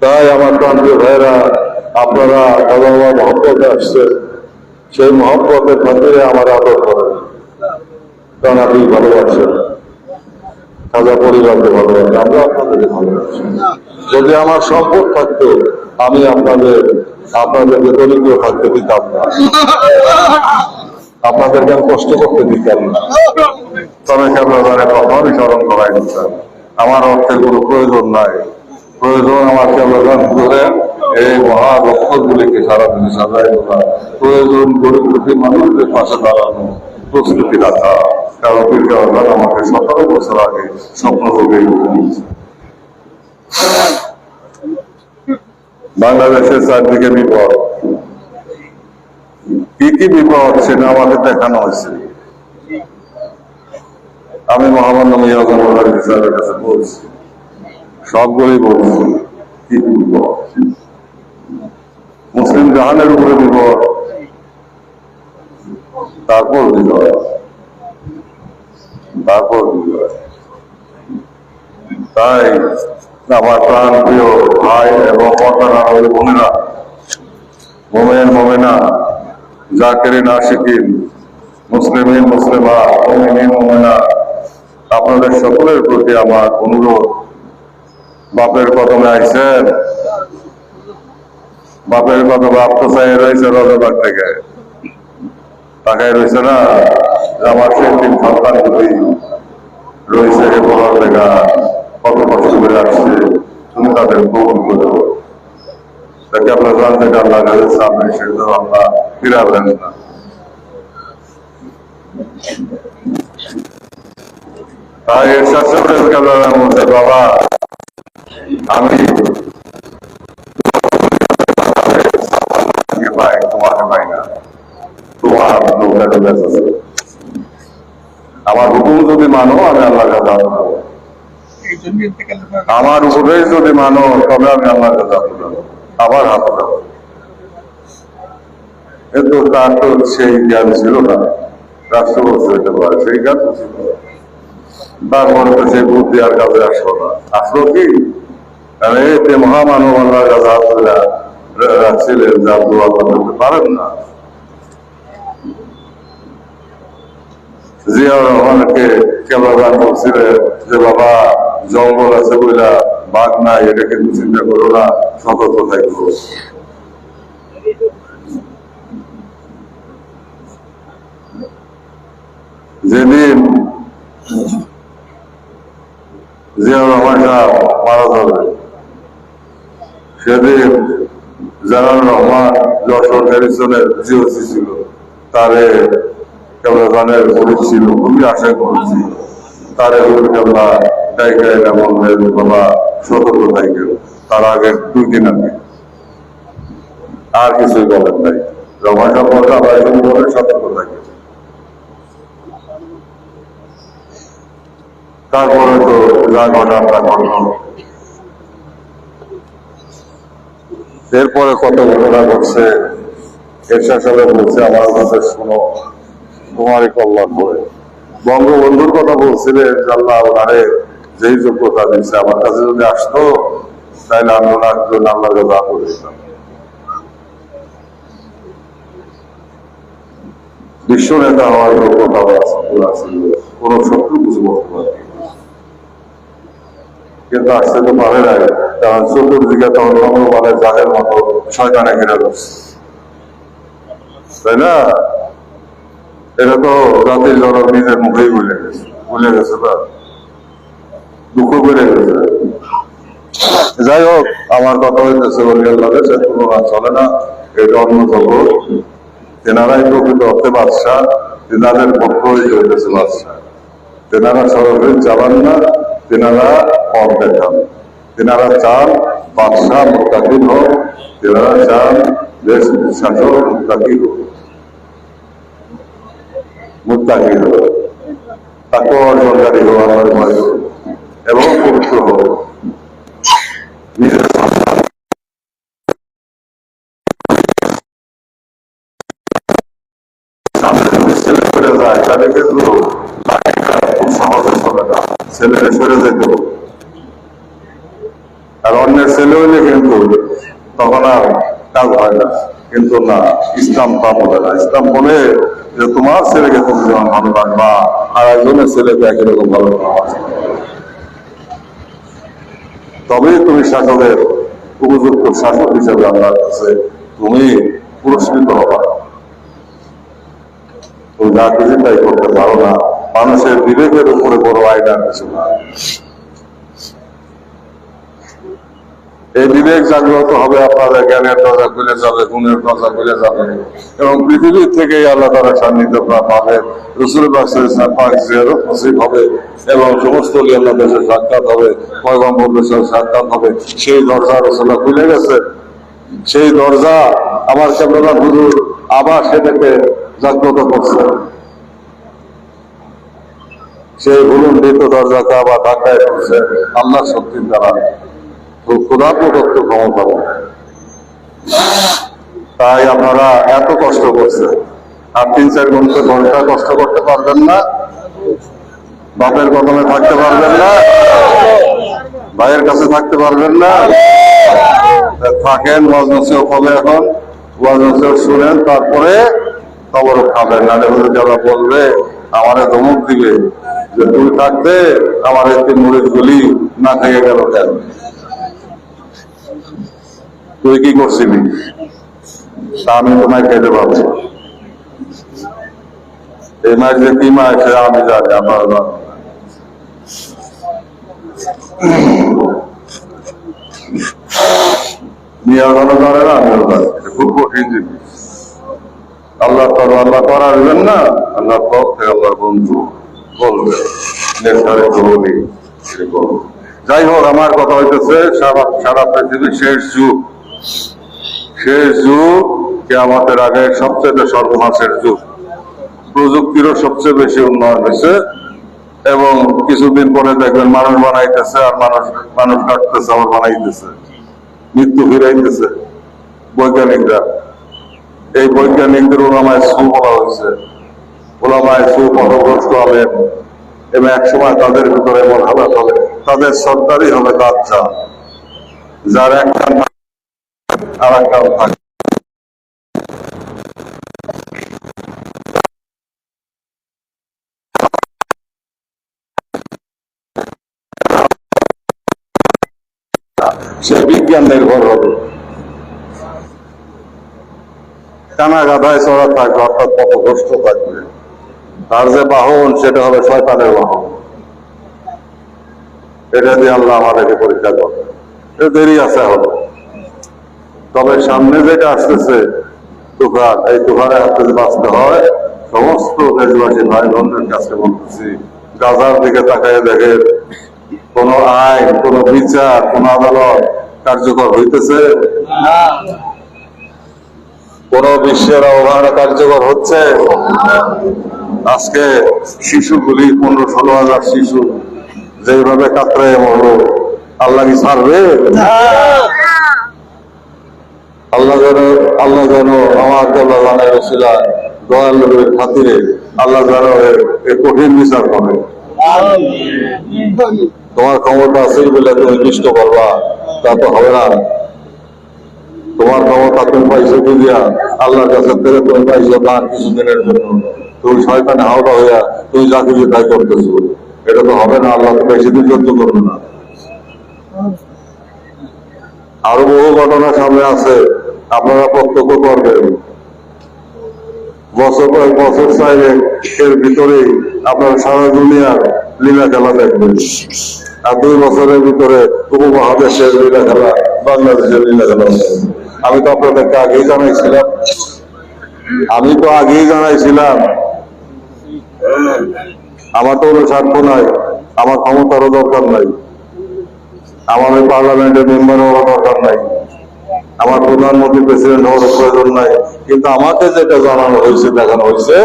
তাই আমার প্রান্তীয় ভাইরা আপনারা বাবা বাবা মহব্বতে আসছে সেই মহব্বতের খাতিরে আমার আদর করেন। কারণ আপনি ভালোবাসেন। খাজা পরিবারকে ভালোবাসেন। আমরা আপনাদেরকে ভালোবাসি। যদি আমার সম্পদ থাকতো, আমি আপনাদের আপনাদেরকে দরিদ্র থাকতে দিতাম না। আপনাদেরকে আমি কষ্ট করতে দিতাম না। তবে কেবলাদারে কখনই স্মরণ করাই দিতাম। আমার অর্থের কোনো প্রয়োজন নাই। প্রয়োজন, আমার কেবলাদান করে এই মহা লক্ষ্যগুলিকে সারা দিনে সাজাই তোলা প্রয়োজন, গরিব দুঃখী মানুষদের পাশে দাঁড়ানো প্রস্তুতি রাখা। কারণ পীর কেবলাদান আমাকে সতেরো বছর আগে স্বপ্ন ভোগে বাংলাদেশের চারদিকে বিপদ। কি কি বিপদ সেটা আমাকে দেখানো হয়েছে। আমি মহামান্য মিয়াজুল্লাহ সাহেবের কাছে বলছি। সবগুলোই বলছি, কি মুসলিম জাহানের উপরে বিপদ তারপর বিজয় তারপর বিজয় তাই আমার প্রাণ প্রিয় ভাই এবং পর্দার আমাদের বোনেরা, মোমেন, মোমেনা না আশিকিন মুসলিমিন মুসলিমা মোমিনিন মোমেনা, আপনাদের সকলের প্রতি আমার অনুরোধ। বাপের কদমে আইছেন বাপের কদমে আত্মসায় রয়েছে রজবাগ থেকে। তাকায় রয়েছে না? আমার সেই তিন সন্তান রয়েছে এ পড়ার লেখা কত কষ্ট করে আসছে। তুমি তাদের কবুল করো। তাকে আপনার জানতে আল্লাহ কাছে সামনে সেটা আল্লাহ ফিরাবেন না। তাই এর সাথে বাবা। আমার হুকুম যদি মানো, আমি আল্লাহ আমার উপদেশ যদি মানো, তবে আমি আল্লাহ আবার হাত। কিন্তু তার তো সেই জ্ঞান ছিল না। রাষ্ট্রপতি হইতে সেই জ্ঞান তারপরে সেই বুদ্ধি আর কাজে আসলো না। আসলো কি? কারণ এতে মহামানব আল্লাহ কাছে হাত তুলে যা দোয়া করতে পারেন না। জিয়াউর রহমানকে কেবলাদান করছিলেন যে, বাবা, জঙ্গল আছে বইলা বাঘ নাই এটা কিন্তু চিন্তা করো না, সতর্ক থাকব যেদিন জিয়াউর রহমান সাহেব মারা যাবে সেদিন জানার রহমান যশোর গ্যারিসনের জিওসি ছিল। তারে কেবলা গরিব ছিল, খুবই আশা করেছি। তারে সতর্ক তার আগে দুই দিন আগে। আর কিছুই বলেন নাই। বলতে আবার শুরু করে সতর্ক তারপরে তো যা ঘটার তা ঘটল এরপরে কত ঘটনা ঘটছে এরশাদ সাহেব বলছে, আমার কাছে শোনো, তোমারই কল্যাণ করে বঙ্গবন্ধুর কথা বলছিলেন যে আল্লাহ ওনারে যেই যোগ্যতা দিচ্ছে আমার কাছে যদি আসতো আমি ওনার জন্য আল্লাহর কাছে আপন দিতাম বিশ্ব নেতা হওয়ার যোগ্যতা আছে কোন শত্রু কিছু বলতে পারে কিন্তু আসতে তো পারে নাই। কারণ চতুর্দিকে তখন মঙ্গলবারের জাহের মতো শয়তানে ঘিরে বসছে তাই না? এটা তো জাতির জনক নিজের মুখেই ভুলে গেছে। ভুলে গেছে না দুঃখ করে গেছে। যাই হোক, আমার কথা হইতেছে, বলি আল্লাহ সে তুলনা চলে না। এটা অন্য জগৎ, তেনারাই প্রকৃত অর্থে বাদশাহ, তেনাদের পক্ষ হইতে হইতেছে বাদশাহ। তেনারা সরকারি চালান না। তেনারা পথ চান। তেনারা চান বাদশাহ মুক্তাকির হোক তেনারা চান দেশ শাসক মুক্তাকির হোক। মুক্তাকির হোক। তাকে সরকারি হোক আমার এবং পবিত্র হোক নিজের সন্তান সামনে যদি ছেলে করে যায় তাহলে কিন্তু লাঠিটা খুব সহজে চলে না ছেলেকে সরে যেতে হবে আর অন্যের ছেলে হইলে কিন্তু তখন আর কাজ হয় না কিন্তু না, ইসলাম তা বলে না। ইসলাম বলে যে, তোমার ছেলেকে তুমি যেমন ভালো রাখবা, আর একজনের ছেলেকে একই রকম ভালো তবেই তুমি শাসকের, উপযুক্ত শাসক হিসেবে আল্লাহর কাছে তুমি পুরস্কৃত হবা। তুমি যা খুশি তাই করতে পারো না। মানুষের বিবেকের উপরে বড় আয়না কিছু না। এই বিবেক জাগ্রত হবে আপনাদের, জ্ঞানের দরজা খুলে যাবে, গুণের দরজা খুলে যাবে। এবং পৃথিবীর থেকেই আল্লাহ তারা সান্নিধ্য পাবে রসুল হবে এবং সমস্ত সাক্ষাৎ হবে, পয়গম্বর সাক্ষাৎ হবে। সেই দরজা রসুল্লাহ খুলে গেছে। সেই দরজা আমার কেবলা হুজুর আবার সেটাকে জাগ্রত করছে। সেই ভুলুণ্ডিত দরজাকে আবার ঢাকায় করছে আল্লাহ শক্তির দ্বারা। তাই আপনারা এত কষ্ট করছে আর তিন চার ঘণ্টা ঘণ্টা কষ্ট করতে পারবেন না। বাপের কদমে থাকতে পারবেন না। ভাইয়ের কাছে থাকতে পারবেন না। থাকেন, ওয়াজ নসিহত হবে এখন। ওয়াজ নসিহত শুনেন, তারপরে খবর খাবেন। নাহলে হলে যারা বলবে, আমারে ধমক দিবে যে, তুই থাকতে, আমার এই মুড়ির গুলি না থেকে গেল কেন? তুই কি করছিলি? আমি তোমায় খেতে পারছি এই মাছ যে কি মাছ সে আমি জানি, আমার নিয়ে খুব কঠিন না বন্ধু বলবে। যাই হোক, আমার কথা হইতেছে, সারা সারা পৃথিবীর শেষ যুগ। শেষ যুগ কে আমাদের আগে সবচেয়ে সর্বনাশের যুগ প্রযুক্তিরও সবচেয়ে বেশি উন্নয়ন হয়েছে এবং কিছুদিন পরে দেখবেন মানুষ বানাইতেছে আর মানুষ মানুষ কাটতেছে আবার বানাইতেছে। মৃত্যু ফিরাইতেছে বৈজ্ঞানিকরা। এই বৈজ্ঞানিকদের ওলামায় সু বলা হয়েছে। ওলামায় সু পথভ্রষ্ট আলেন এবং এক সময় তাদের ভিতরে এমন হবে তাদের সরকারই হবে তার চা যার এক কান আর এক কান থাকে সে বিজ্ঞান নির্ভর হবে। কানা গাধায় চড়া থাকবে, অর্থাৎ পথভ্রষ্ট থাকবে। তার যে বাহন, সেটা হবে শয়তানের বাহন। এটা দিয়ে আল্লাহ আমাদেরকে পরীক্ষা করবে। দেরি আছে হবে তবে সামনে যেটা আসতেছে তুফান, এই তুফানের হাত থেকে বাঁচতে হয়। সমস্ত দেশবাসী ভাই বোনদের কাছে বলতেছি, গাজার দিকে তাকায় দেখে কোন আইন, কোন বিচার, কোন আদালত কার্যকর হইতেছে? কোন বিশ্বের অবহেলা কার্যকর হচ্ছে? আজকে শিশুগুলি পনেরো ষোলো হাজার শিশু যেভাবে কাতরায় মরলো, আল্লাহ কি ছাড়বে? আল্লাহ যেন আল্লাহ যেন আমার আল্লাহ নবীর খাতিরে আল্লাহ যেন কঠিন বিচার করে। তোমার ক্ষমতা আছে বলে তুমি নিষ্ঠ করবা তা তো হবে না। তোমার ক্ষমতা তুমি পাইছো কি দিয়া? আল্লাহর কাছে থেকে তুমি পাইছো দান কিছুদিনের জন্য। তুমি শয়তানে হাওড়া হইয়া তুমি যা কিছু তাই করতেছো। এটা তো হবে না, আল্লাহ তো বেশি দিন সহ্য করবে না। আরও বহু ঘটনা সামনে আছে। আপনারা প্রত্যক্ষ করবেন। বছর কয়েক বছর চাইলে এর ভিতরেই আপনারা সারা দুনিয়ার লীলা খেলা দেখবেন। আর দুই বছরের ভিতরে উপমহাদেশের লীলা খেলা বাংলাদেশের লীলা খেলা আমি তো আপনাদেরকে আগেই জানাইছিলাম। আমি তো আগেই জানাইছিলাম। আমার তো কোনো স্বার্থ নাই, আমার ক্ষমতারও দরকার নাই। আমাদের পার্লামেন্টের মেম্বার হওয়ার দরকার নাই। আমার প্রধানমন্ত্রী প্রেসিডেন্ট হওয়ার প্রয়োজন নাই, কিন্তু আমাকে যেটা জানানো হয়েছে, দেখানো হয়েছে,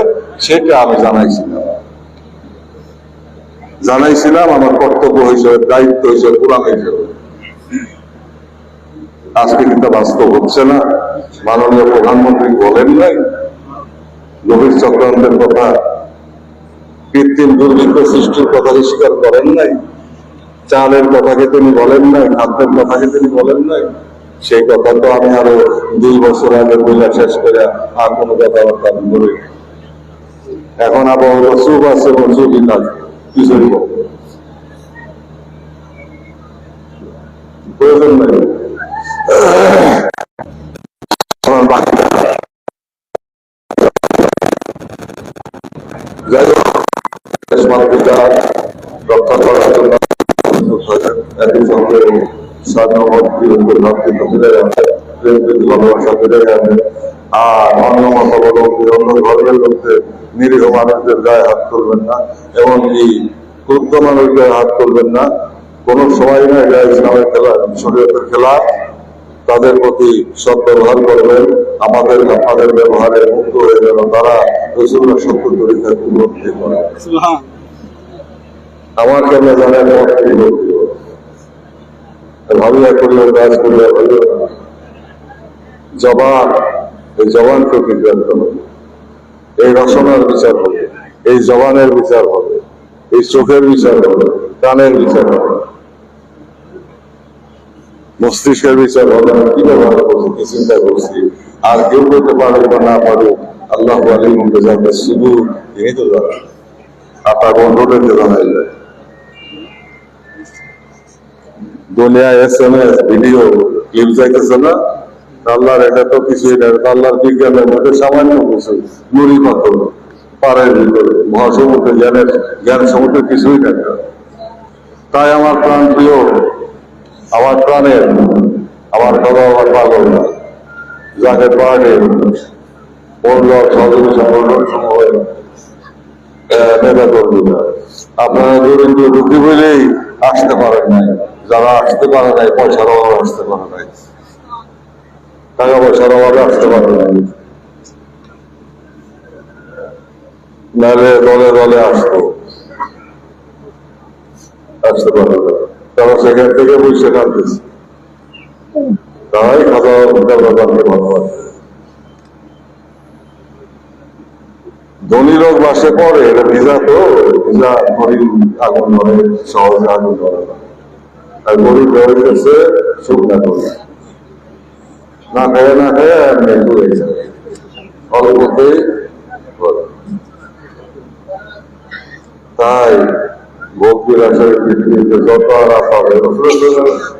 সেটা আমি জানাইছিলাম। জানাইছিলাম আমার কর্তব্য হিসেবে, দায়িত্ব হিসেবে, পুরাণ হিসেবে। আজকে কিন্তু বাস্তব হচ্ছে না। মাননীয় প্রধানমন্ত্রী বলেন নাই গভীর চক্রান্তের কথা, কৃত্রিম দুর্ভিক্ষ সৃষ্টির কথা স্বীকার করেন নাই। চালের কথা কি তিনি বলেন নাই, খাদ্যের কথা কি তিনি বলেন নাই। সেই কথা তো আমি আরও দুই বছর আগে বইলা শেষ করে আর কোনো কথাবার্তা বলি। এখন আবার চুপ আছে এবং কাজ কি না। প্রয়োজন নাই আমার বাকি যাই হোক দেশ মাতৃকার রক্ষা করার জন্য একই সঙ্গে আর অন্য মতাবলম্বী অন্য ধর্মের নিরীহ মানুষদের গায়ে হাত না ক্রুদ্ধ হাত না কোন সময় না এটা ইসলামের খেলা শরীয়তের খেলা তাদের প্রতি সব ব্যবহার করবেন আমাদের আপনাদের ব্যবহারে মুক্ত হয়ে গেল তারা রসুল্লাহ সত্তর পরীক্ষার উপলব্ধি করে আমার কেন জানে মত কি বলতে ভাবিয়া কাজ জবান, এই জবানকে এই রসনার বিচার হবে, এই জবানের বিচার হবে, এই চোখের বিচার হবে, কানের বিচার হবে। মস্তিষ্কের বিচার হবে, আমি কি ব্যবহার করছি, কি চিন্তা করছি, আর কেউ করতে পারবে বা না পারবে, আল্লাহ আলী যাবে শুধু তিনি তো জানেন। আপনার বন্ধুদেরকে জানাই দুনিয়া S M S video clip যাইতেছে না। আল্লাহর এটা তো কিছুই না, আল্লাহর বিজ্ঞানের মধ্যে সামান্য কিছু নুরি পাথর পাড়ের ভিতরে, মহাসমুদ্রে জ্ঞানের, জ্ঞান সমুদ্রে কিছুই না। তাই আমার প্রাণ প্রিয়, আমার প্রাণের, আমার বাবা, আমার পাগল না যাকে পাহাড়ে পড়ল সহযোগী সংগঠন সময় নেতা কর্মীরা আপনারা দরিদ্র দুঃখী বলেই আসতে পারেন নাই। যারা আসতে পারে নাই পয়সার অভাবে আসতে পারে নাই। টাকা পয়সার অভাবে আসতে পারে নাই। নাহলে দলে দলে আসতো আসতে পারে তারা সেখান থেকে কাঁদতেছে তারাই ব্যাপারকে ধনী লোক বাসে পড়ে, এটা ভিজা তো, ভিজা গরিব আগুন ধরে, সহজে আগুন ধরে না। আর গরিব হয়ে গেছে শুকনা করে না খেয়ে না খেয়ে এমনি ঘুরে যাবে। অল্পতেই তাই ভোগ বিলাসের পৃথিবীতে যত আরাম পাবে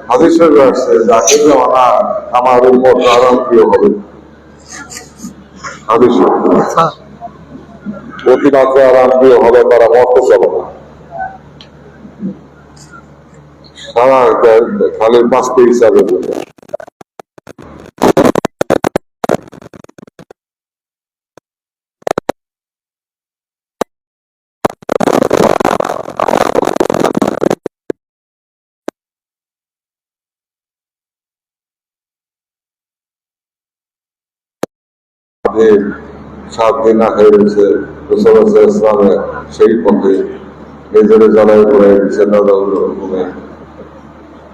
হাদিসের আসছে যাকে জামানা আমার উপর আরাম প্রিয় হবে। হাদিস। অতিমাত্রা আরাম প্রিয় হবে তারা মত চলে না। সারা খালি বাঁচতে হিসাবে সাত দিন গেছে রসুল্লাহ ইসলামে সেই পথে নিজের জ্বালায় করে দিচ্ছে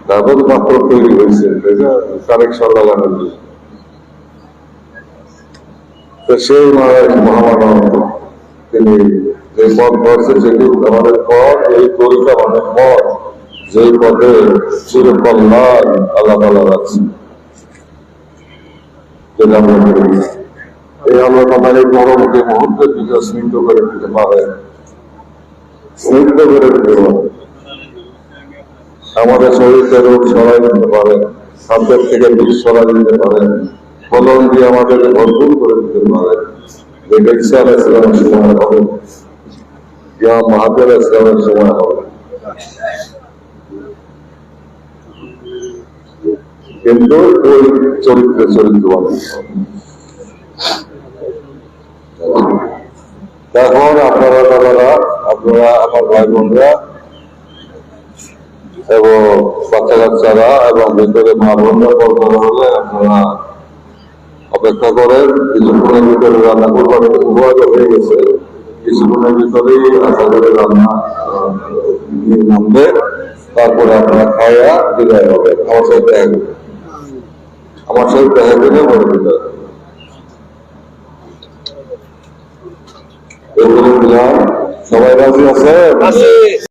তারপর মাত্র তৈরি হয়েছে কানেকশন লাগানোর জন্য। তো সেই মহারাজ মহামানব, তিনি যে পথ ধরছে সেটি আমাদের পথ, এই তরিকা মানে পথ, যেই পথে চিরকল্যাণ আল্লাহ তালা রাখছে। যেটা আমরা করি। এই আল্লাহ তালার এই স্নিগ্ধ করে দিতে পারে। স্নিগ্ধ করে দিতে পারে। আমাদের শরীরকে রোগ সরাই দিতে পারে খাদ্যের থেকে বিষ সরাই দিতে পারে, ফলন দিয়ে আমাদেরকে ভরপুর করে দিতে পারে। যেটা ইসা আলাহ ইসলামের সময় হবে। ইমাম মাহাতের ইসলামের সময় হবে। কিন্তু ওই চরিত্রে চরিত্র মানুষ এখন আপনারা, দাদারা, আপনারা, আমার ভাই বোনরা এবং বাচ্চা কাচ্চারা এবং ভিতরে মা বোনরা পর্দা হলে আপনারা অপেক্ষা করেন। কিছুক্ষণের ভিতরে রান্না করবার উভয় হয়ে গেছে। কিছুক্ষণের ভিতরেই আশা করে রান্না নামবে। তারপরে আপনারা খাইয়া বিদায় হবে আমার সাথে দেখা করবে আমার সাথে দেখা করে দিতে এগুলো দিলাম সবাই রাজি আছে